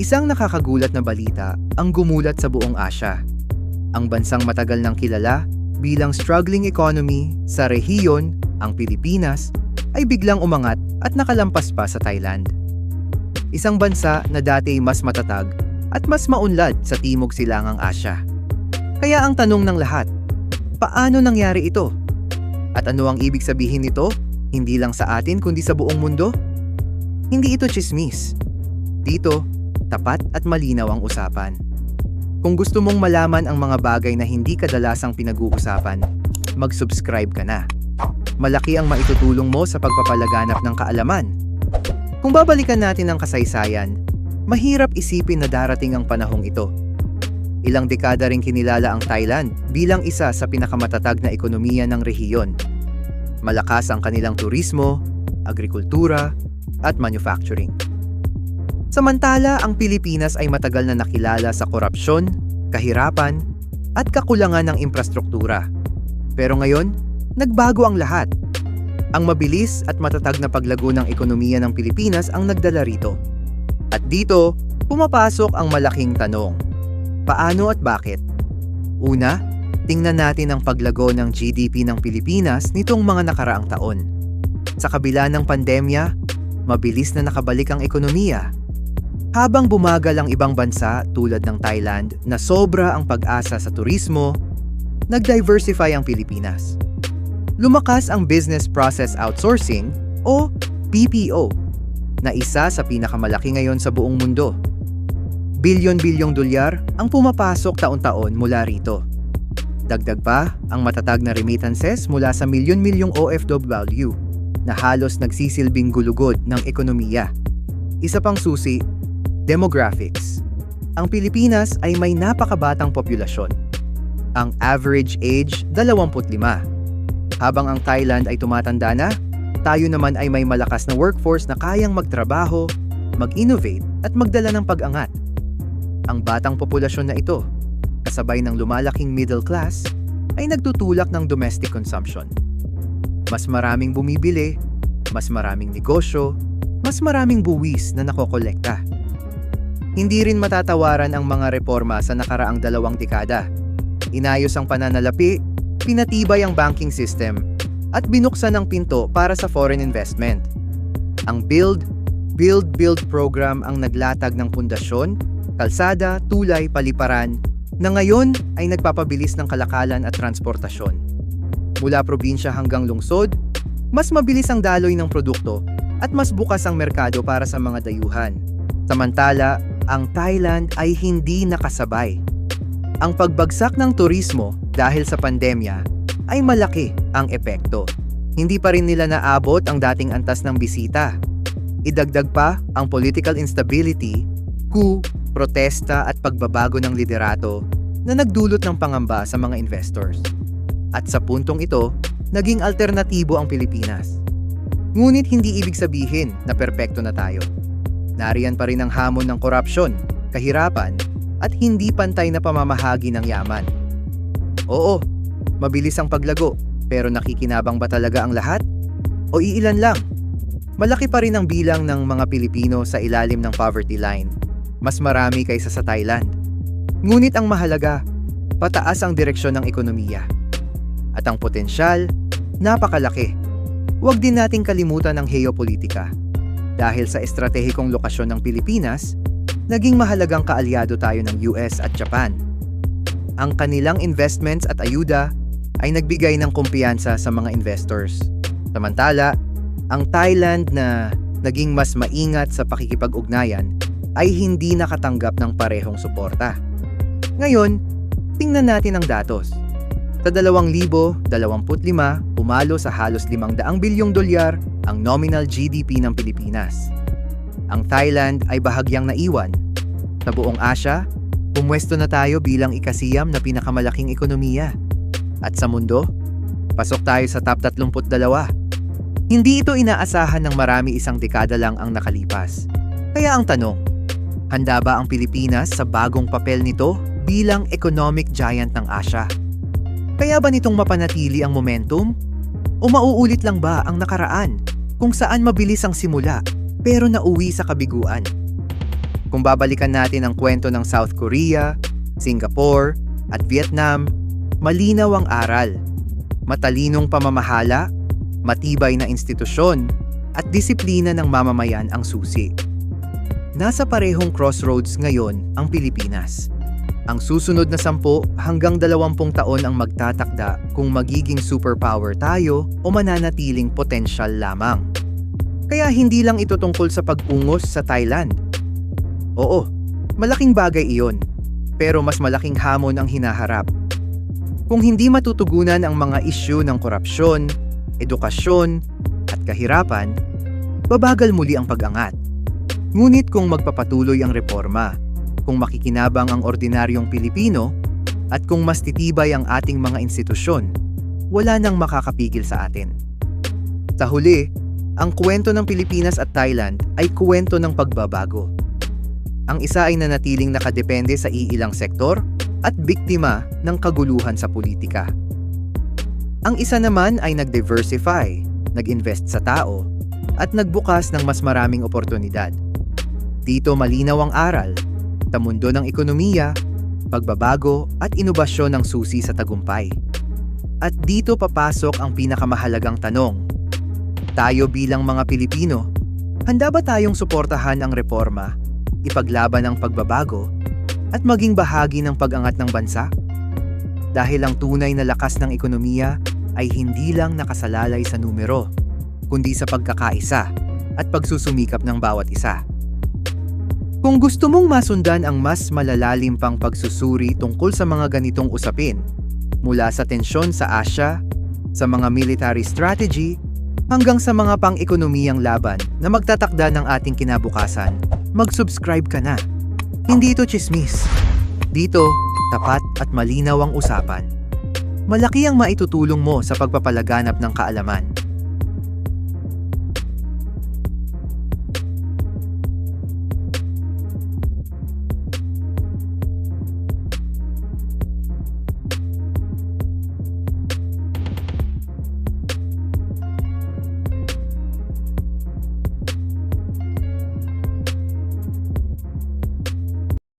Isang nakakagulat na balita ang gumulat sa buong Asya. Ang bansang matagal nang kilala bilang struggling economy sa rehiyon, ang Pilipinas, ay biglang umangat at nakalampas pa sa Thailand. Isang bansa na dati mas matatag at mas maunlad sa Timog Silangang Asya. Kaya ang tanong ng lahat, paano nangyari ito? At ano ang ibig sabihin nito? Hindi lang sa atin kundi sa buong mundo? Hindi ito chismis. Dito, tapat at malinaw ang usapan. Kung gusto mong malaman ang mga bagay na hindi kadalasang pinag-uusapan, mag-subscribe ka na. Malaki ang maitutulong mo sa pagpapalaganap ng kaalaman. Kung babalikan natin ang kasaysayan, mahirap isipin na darating ang panahong ito. Ilang dekada ring kinilala ang Thailand bilang isa sa pinakamatatag na ekonomiya ng rehiyon. Malakas ang kanilang turismo, agrikultura, at manufacturing. Samantala, ang Pilipinas ay matagal na nakilala sa korupsyon, kahirapan, at kakulangan ng infrastruktura. Pero ngayon, nagbago ang lahat. Ang mabilis at matatag na paglago ng ekonomiya ng Pilipinas ang nagdala rito. At dito, pumapasok ang malaking tanong. Paano at bakit? Una, tingnan natin ang paglago ng GDP ng Pilipinas nitong mga nakaraang taon. Sa kabila ng pandemya, mabilis na nakabalik ang ekonomiya. Habang bumagal ang ibang bansa tulad ng Thailand na sobra ang pag-asa sa turismo, nag-diversify ang Pilipinas. Lumakas ang Business Process Outsourcing o BPO na isa sa pinakamalaki ngayon sa buong mundo. Bilyon-bilyong dolyar ang pumapasok taon-taon mula rito. Dagdag pa ang matatag na remittances mula sa milyon-milyong OFW na halos nagsisilbing gulugod ng ekonomiya. Isa pang susi, demographics. Ang Pilipinas ay may napakabatang populasyon. Ang average age, 25. Habang ang Thailand ay tumatanda na, tayo naman ay may malakas na workforce na kayang magtrabaho, mag-innovate at magdala ng pag-angat. Ang batang populasyon na ito, kasabay ng lumalaking middle class, ay nagtutulak ng domestic consumption. Mas maraming bumibili, mas maraming negosyo, mas maraming buwis na nakokolekta. Hindi rin matatawaran ang mga reforma sa nakaraang dalawang dekada. Inayos ang pananalapi pinatibay ang banking system at binuksan ang pinto para sa foreign investment. Ang Build, Build, Build program ang naglatag ng pundasyon, kalsada, tulay, paliparan na ngayon ay nagpapabilis ng kalakalan at transportasyon. Mula probinsya hanggang lungsod, mas mabilis ang daloy ng produkto at mas bukas ang merkado para sa mga dayuhan. Samantala, ang Thailand ay hindi nakasabay. Ang pagbagsak ng turismo dahil sa pandemya ay malaki ang epekto. Hindi pa rin nila naabot ang dating antas ng bisita. Idagdag pa ang political instability, coup, protesta at pagbabago ng liderato na nagdulot ng pangamba sa mga investors. At sa puntong ito, naging alternatibo ang Pilipinas. Ngunit hindi ibig sabihin na perpekto na tayo. Nariyan pa rin ang hamon ng korupsyon, kahirapan, at hindi pantay na pamamahagi ng yaman. Oo, mabilis ang paglago, pero nakikinabang ba talaga ang lahat? O iilan lang? Malaki pa rin ang bilang ng mga Pilipino sa ilalim ng poverty line. Mas marami kaysa sa Thailand. Ngunit ang mahalaga, pataas ang direksyon ng ekonomiya. At ang potensyal, napakalaki. Huwag din nating kalimutan ang geopolitika. Dahil sa estratehikong lokasyon ng Pilipinas, naging mahalagang kaalyado tayo ng US at Japan. Ang kanilang investments at ayuda ay nagbigay ng kumpiyansa sa mga investors. Samantala, ang Thailand na naging mas maingat sa pakikipag-ugnayan ay hindi nakatanggap ng parehong suporta. Ngayon, tingnan natin ang datos. Sa 2025, pumalo sa halos 500 bilyong dolyar ang nominal GDP ng Pilipinas ang Thailand ay bahagyang naiwan. Sa buong Asya, pumwesto na tayo bilang ikasiyam na pinakamalaking ekonomiya. At sa mundo, pasok tayo sa top 32. Hindi ito inaasahan ng marami isang dekada lang ang nakalipas. Kaya ang tanong, handa ba ang Pilipinas sa bagong papel nito bilang economic giant ng Asya? Kaya ba nitong mapanatili ang momentum? O mauulit lang ba ang nakaraan kung saan mabilis ang simula pero nauwi sa kabiguan. Kung babalikan natin ang kwento ng South Korea, Singapore, at Vietnam, malinaw ang aral. Matalinong pamamahala, matibay na institusyon, at disiplina ng mamamayan ang susi. Nasa parehong crossroads ngayon ang Pilipinas. Ang susunod na 10 hanggang 20 taon ang magtatakda kung magiging superpower tayo o mananatiling potensyal lamang. Kaya hindi lang ito tungkol sa pag-ungos sa Thailand. Oo, malaking bagay iyon, pero mas malaking hamon ang hinaharap. Kung hindi matutugunan ang mga isyu ng korupsyon, edukasyon, at kahirapan, babagal muli ang pag-angat. Ngunit kung magpapatuloy ang reforma, kung makikinabang ang ordinaryong Pilipino, at kung mas titibay ang ating mga institusyon, wala nang makakapigil sa atin. Sa huli, ang kwento ng Pilipinas at Thailand ay kwento ng pagbabago. Ang isa ay nanatiling nakadepende sa iilang sektor at biktima ng kaguluhan sa politika. Ang isa naman ay nag-diversify, nag-invest sa tao, at nagbukas ng mas maraming oportunidad. Dito malinaw ang aral, mundo ng ekonomiya, pagbabago at inobasyon ng susi sa tagumpay. At dito papasok ang pinakamahalagang tanong. Tayo bilang mga Pilipino, handa ba tayong suportahan ang reforma, ipaglaban ang pagbabago, at maging bahagi ng pag-angat ng bansa? Dahil ang tunay na lakas ng ekonomiya ay hindi lang nakasalalay sa numero, kundi sa pagkakaisa at pagsusumikap ng bawat isa. Kung gusto mong masundan ang mas malalalim pang pagsusuri tungkol sa mga ganitong usapin, mula sa tensyon sa Asya, sa mga military strategy, hanggang sa mga pang-ekonomiyang laban na magtatakda ng ating kinabukasan, mag-subscribe ka na. Hindi ito chismis. Dito, tapat at malinaw ang usapan. Malaki ang maitutulong mo sa pagpapalaganap ng kaalaman.